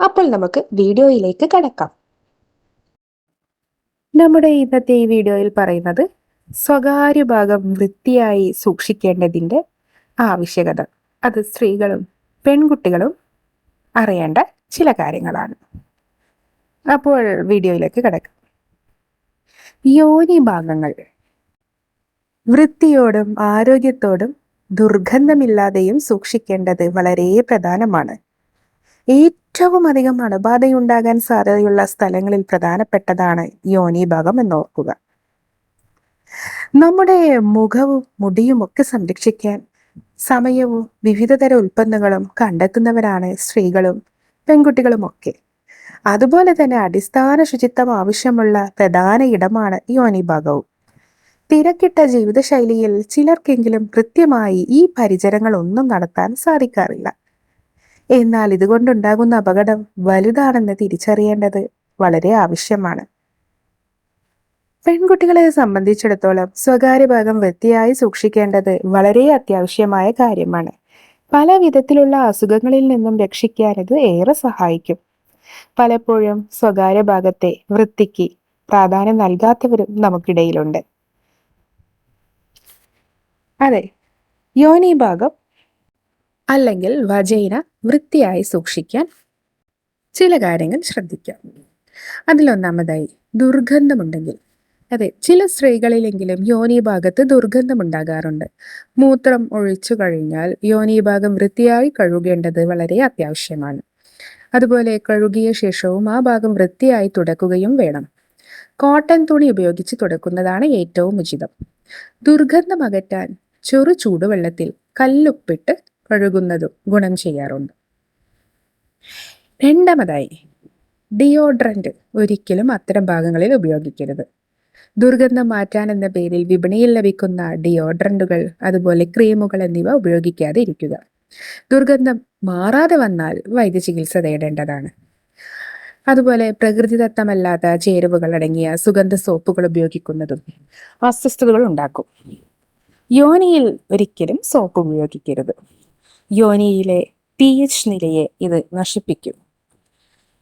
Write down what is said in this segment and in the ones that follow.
അപ്പോൾ നമുക്ക് വീഡിയോയിലേക്ക് കടക്കാം. നമ്മുടെ ഇന്നത്തെ ഈ വീഡിയോയിൽ പറയുന്നത് സ്വകാര്യ ഭാഗം വൃത്തിയായി സൂക്ഷിക്കേണ്ടതിന്റെ ആവശ്യകത. അത് സ്ത്രീകളും പെൺകുട്ടികളും അറിയേണ്ട ചില കാര്യങ്ങളാണ്. അപ്പോൾ വീഡിയോയിലേക്ക് കിടക്കാം. യോനി ഭാഗങ്ങൾ. വൃത്തിയോടും ആരോഗ്യത്തോടും ദുർഗന്ധമില്ലാതെയും സൂക്ഷിക്കേണ്ടത് വളരെ പ്രധാനമാണ്. ഏറ്റവും അധികം അണുബാധയുണ്ടാകാൻ സാധ്യതയുള്ള സ്ഥലങ്ങളിൽ പ്രധാനപ്പെട്ടതാണ് യോനി ഭാഗം എന്നോർക്കുക. നമ്മുടെ മുഖവും മുടിയും ഒക്കെ സംരക്ഷിക്കാൻ സമയവും വിവിധതര ഉൽപ്പന്നങ്ങളും കണ്ടെത്തുന്നവരാണ് സ്ത്രീകളും പെൺകുട്ടികളും ഒക്കെ. അതുപോലെ തന്നെ അടിസ്ഥാന ശുചിത്വം ആവശ്യമുള്ള പ്രധാന ഇടമാണ് യോനി ഭാഗവും. തിരക്കിട്ട ജീവിതശൈലിയിൽ ചിലർക്കെങ്കിലും കൃത്യമായി ഈ പരിചരങ്ങൾ ഒന്നും നടത്താൻ സാധിക്കാറില്ല. എന്നാൽ ഇതുകൊണ്ടുണ്ടാകുന്ന അപകടം വലുതാണെന്ന് തിരിച്ചറിയേണ്ടത് വളരെ ആവശ്യമാണ്. പെൺകുട്ടികളെ സംബന്ധിച്ചിടത്തോളം സ്വകാര്യ ഭാഗം വൃത്തിയായി സൂക്ഷിക്കേണ്ടത് വളരെ അത്യാവശ്യമായ കാര്യമാണ്. പല വിധത്തിലുള്ള അസുഖങ്ങളിൽ നിന്നും രക്ഷിക്കാൻ ഇത് ഏറെ സഹായിക്കും. പലപ്പോഴും സ്വകാര്യ ഭാഗത്തെ വൃത്തിക്ക് പ്രാധാന്യം നൽകാത്തവരും നമുക്കിടയിലുണ്ട്. അതെ യോനി ഭാഗം അല്ലെങ്കിൽ വജൈന വൃത്തിയായി സൂക്ഷിക്കാൻ ചില കാര്യങ്ങൾ ശ്രദ്ധിക്കാം. അതിലൊന്നാമതായി ദുർഗന്ധമുണ്ടെങ്കിൽ. അതെ ചില സ്ത്രീകളിലെങ്കിലും യോനി ഭാഗത്ത് ദുർഗന്ധമുണ്ടാകാറുണ്ട്. മൂത്രം ഒഴിച്ചു കഴിഞ്ഞാൽ യോനി ഭാഗം വൃത്തിയായി കഴുകേണ്ടത് വളരെ അത്യാവശ്യമാണ്. അതുപോലെ കഴുകിയ ശേഷവും ആ ഭാഗം വൃത്തിയായി തുടക്കുകയും വേണം. കോട്ടൺ തുണി ഉപയോഗിച്ച് തുടക്കുന്നതാണ് ഏറ്റവും ഉചിതം. ദുർഗന്ധം അകറ്റാൻ ചെറു ചൂടുവെള്ളത്തിൽ കല്ലുപ്പിട്ട് കഴുകുന്നതും ഗുണം ചെയ്യാറുണ്ട്. രണ്ടാമതായി ഡിയോഡ്രന്റ് ഒരിക്കലും അത്തരം ഭാഗങ്ങളിൽ ഉപയോഗിക്കരുത്. ദുർഗന്ധം മാറ്റാൻ എന്ന പേരിൽ വിപണിയിൽ ലഭിക്കുന്ന ഡിയോഡ്രന്റുകൾ അതുപോലെ ക്രീമുകൾ എന്നിവ ഉപയോഗിക്കാതെ ഇരിക്കുക. ദുർഗന്ധം മാറാതെ വന്നാൽ വൈദ്യചികിത്സ തേടേണ്ടതാണ്. അതുപോലെ പ്രകൃതിദത്തമല്ലാത്ത ചേരുവകൾ അടങ്ങിയ സുഗന്ധ സോപ്പുകൾ ഉപയോഗിക്കുന്നതും അസ്വസ്ഥതകൾ ഉണ്ടാക്കും. യോനിയിൽ ഒരിക്കലും സോപ്പ് ഉപയോഗിക്കരുത്. യോനിയിലെ പി എച്ച് നിലയെ ഇത് നശിപ്പിക്കും.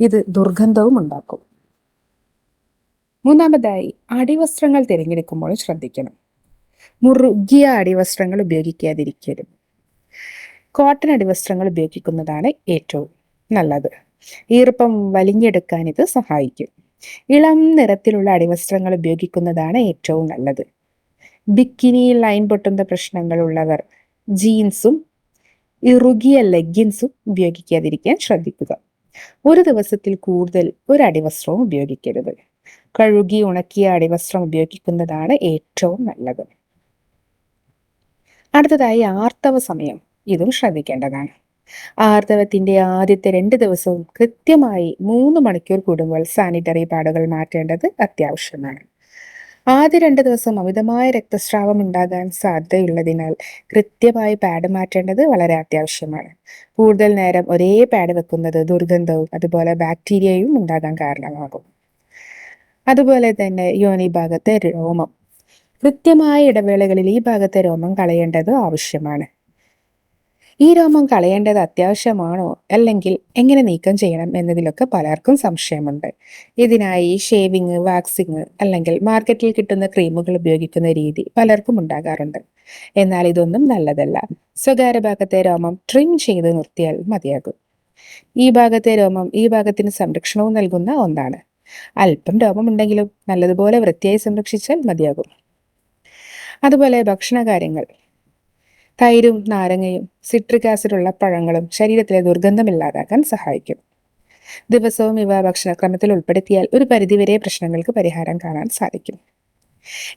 ഇത് ദുർഗന്ധവും ഉണ്ടാക്കും. മൂന്നാമതായി അടിവസ്ത്രങ്ങൾ തിരഞ്ഞെടുക്കുമ്പോൾ ശ്രദ്ധിക്കണം. മുറുകിയ അടിവസ്ത്രങ്ങൾ ഉപയോഗിക്കാതിരിക്കലും. കോട്ടൺ അടിവസ്ത്രങ്ങൾ ഉപയോഗിക്കുന്നതാണ് ഏറ്റവും നല്ലത്. ഈർപ്പം വലിഞ്ഞെടുക്കാൻ ഇത് സഹായിക്കും. ഇളം നിറത്തിലുള്ള അടിവസ്ത്രങ്ങൾ ഉപയോഗിക്കുന്നതാണ് ഏറ്റവും നല്ലത്. ബിക്കിനി ലൈൻ പൊട്ടുന്ന പ്രശ്നങ്ങളുള്ളവർ ജീൻസും ഇറുകിയ ലെഗിൻസും ഉപയോഗിക്കാതിരിക്കാൻ ശ്രദ്ധിക്കുക. ഒരു ദിവസത്തിൽ കൂടുതൽ ഒരു അടിവസ്ത്രവും ഉപയോഗിക്കരുത്. കഴുകി ഉണക്കിയ അടിവസ്ത്രം ഉപയോഗിക്കുന്നതാണ് ഏറ്റവും നല്ലത്. അടുത്തതായി ആർത്തവ സമയം. ഇതും ശ്രദ്ധിക്കേണ്ടതാണ്. ആർത്തവത്തിന്റെ ആദ്യത്തെ രണ്ട് ദിവസവും കൃത്യമായി മൂന്ന് മണിക്കൂർ കൂടുമ്പോൾ സാനിറ്ററി പാടുകൾ മാറ്റേണ്ടത് അത്യാവശ്യമാണ്. ആദ്യ രണ്ട് ദിവസം അമിതമായ രക്തസ്രാവം ഉണ്ടാകാൻ സാധ്യതയുള്ളതിനാൽ കൃത്യമായി പാഡ് മാറ്റേണ്ടത് വളരെ അത്യാവശ്യമാണ്. കൂടുതൽ നേരം ഒരേ പാഡ് വെക്കുന്നത് ദുർഗന്ധവും അതുപോലെ ബാക്ടീരിയയും ഉണ്ടാകാൻ കാരണമാകും. അതുപോലെ തന്നെ യോനി ഭാഗത്തെ രോമം. കൃത്യമായ ഇടവേളകളിൽ ഈ ഭാഗത്തെ രോമം കളയേണ്ടത് ആവശ്യമാണ്. ഈ രോമം കളയേണ്ടത് അത്യാവശ്യമാണോ? അല്ലെങ്കിൽ എങ്ങനെ നീക്കം ചെയ്യണം എന്നതിലൊക്കെ പലർക്കും സംശയമുണ്ട്. ഇതിനായി ഷേവിങ് വാക്സിങ് അല്ലെങ്കിൽ മാർക്കറ്റിൽ കിട്ടുന്ന ക്രീമുകൾ ഉപയോഗിക്കുന്ന രീതി പലർക്കും ഉണ്ടാകാറുണ്ട്. എന്നാൽ ഇതൊന്നും നല്ലതല്ല. സ്വകാര്യ ഭാഗത്തെ രോമം ട്രിം ചെയ്ത് നിർത്തിയാൽ മതിയാകും. ഈ ഭാഗത്തെ രോമം ഈ ഭാഗത്തിന് സംരക്ഷണവും നൽകുന്ന ഒന്നാണ്. അല്പം രോമം ഉണ്ടെങ്കിലും നല്ലതുപോലെ വൃത്തിയായി സംരക്ഷിച്ചാൽ മതിയാകും. അതുപോലെ ഭക്ഷണകാര്യങ്ങൾ. തൈരും നാരങ്ങയും സിട്രിക് ആസിഡുള്ള പഴങ്ങളും ശരീരത്തിലെ ദുർഗന്ധമില്ലാതാക്കാൻ സഹായിക്കും. ദിവസവും ഇവ ഭക്ഷണക്രമത്തിൽ ഉൾപ്പെടുത്തിയാൽ ഒരു പരിധിവരെ പ്രശ്നങ്ങൾക്ക് പരിഹാരം കാണാൻ സാധിക്കും.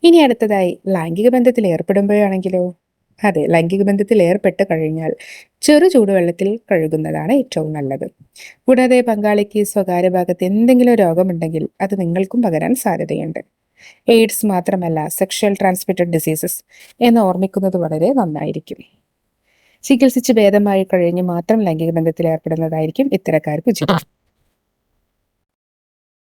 ഇനി അടുത്തതായി ലൈംഗിക ബന്ധത്തിൽ ഏർപ്പെടുമ്പോഴാണെങ്കിലോ? അതെ ലൈംഗിക ബന്ധത്തിൽ ഏർപ്പെട്ട് കഴിഞ്ഞാൽ ചെറു ചൂടുവെള്ളത്തിൽ കഴുകുന്നതാണ് ഏറ്റവും നല്ലത്. കൂടാതെ പങ്കാളിക്ക് സ്വകാര്യ ഭാഗത്ത് എന്തെങ്കിലും രോഗമുണ്ടെങ്കിൽ അത് നിങ്ങൾക്കും പകരാൻ സാധ്യതയുണ്ട്. എയ്ഡ്സ് മാത്രമല്ല സെക്ഷൽ ട്രാൻസ്മിറ്റഡ് ഡിസീസസ് എന്ന് ഓർമ്മിക്കുന്നത് വളരെ നന്നായിരിക്കും. ചികിത്സിച്ച് ഭേദമായി കഴിഞ്ഞ് മാത്രം ലൈംഗിക ബന്ധത്തിൽ ഏർപ്പെടുന്നതായിരിക്കും ഇത്തരക്കാർക്ക് ഉചിതം.